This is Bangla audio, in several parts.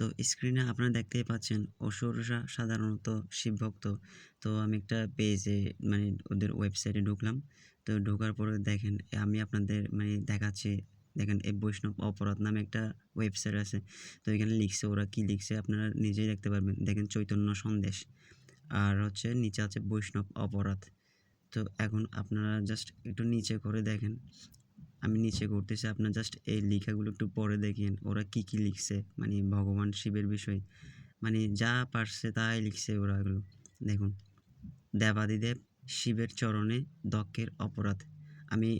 তো স্ক্রিনে আপনারা দেখতেই পাচ্ছেন অসুররা সাধারণত শিবভক্ত। তো আমি একটা পেজে মানে ওদের ওয়েবসাইটে ঢুকলাম। তো ঢোকার পরে দেখেন, আমি আপনাদের মানে দেখাচ্ছি, দেখেন এই বৈষ্ণব অপরাধ নামে একটা ওয়েবসাইট আছে। তো এখানে লিখছে ওরা কি লিখছে, আপনারা নিজেই দেখতে পারবেন। দেখেন চৈতন্য সন্দেশ। আর হচ্ছে নিচে আছে বৈষ্ণব অপরাধ। তো এখন আপনারা জাস্ট একটু নিচে করে দেখেন। আমি নিচে করতেছি আপনার জাস্ট এই লেখাগুলো একটু পড়ে দেখেন, ওরা কি কি লিখছে মানে ভগবান শিবের বিষয়। মানে যা পারছে তাই লিখছে ওরা এগুলো। দেখুন, দেবাদিদেব শিবের চরণে দক্ষের অপরাধ। আমি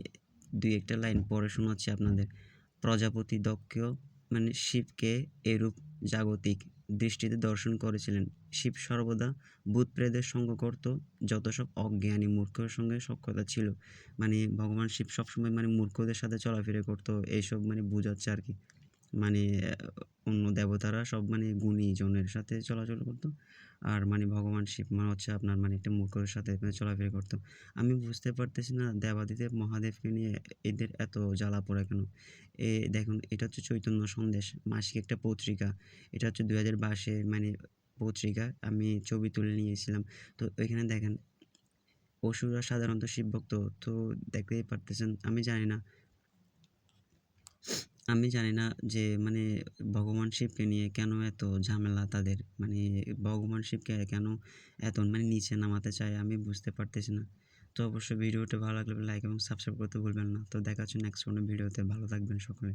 দুই একটা লাইন পড়ে শোনাচ্ছি আপনাদের। প্রজাপতি দক্ষ মানে শিবকে এরূপ জাগতিক। দৃষ্টিতে দর্শন করেছিলেন। শিব সর্বদা ভূতপ্রেদের সঙ্গ করত, যত সব অজ্ঞানী মূর্খের সঙ্গে সক্ষতা ছিল। মানে ভগবান শিব সবসময় মানে মূর্খদের সাথে চলাফেরা করতো, এইসব মানে বোঝাচ্ছে আর কি। মানে অন্য দেবতারা সব মানে গুণী জনের সাথে চলাচল করতো। আর মানে ভগবান শিব মানে হচ্ছে আপনার মানে একটা মূর্খের সাথে মানে চলাফেরা করতো। আমি বুঝতে পারতেছি না দেবাদিদেব, মহাদেবকে নিয়ে এদের এত জ্বালা পড়ে কেন? এ দেখুন, এটা হচ্ছে চৈতন্য সন্দেশ, মাসিক একটা পত্রিকা। এটা হচ্ছে দু হাজার বাইশে মানে পত্রিকা, আমি ছবি তুলে নিয়েছিলাম। তো ওইখানে দেখেন, অসুররা সাধারণত শিবভক্ত, তো দেখতেই পারতেছেন, আমি জানি না আমি জানি না যে মানে ভগবান শিবকে নিয়ে কেন এত ঝামেলা তাদের? মানে ভগবান শিবকে কেন এত মানে নিচে নামাতে চায় আমি বুঝতে পারতেছি না। তো অবশ্যই ভিডিওটা ভালো লাগলে লাইক এবং সাবস্ক্রাইব করতে ভুলবেন না। তো দেখা হচ্ছে নেক্সট কোনো ভিডিওতে। ভালো থাকবেন সকলে।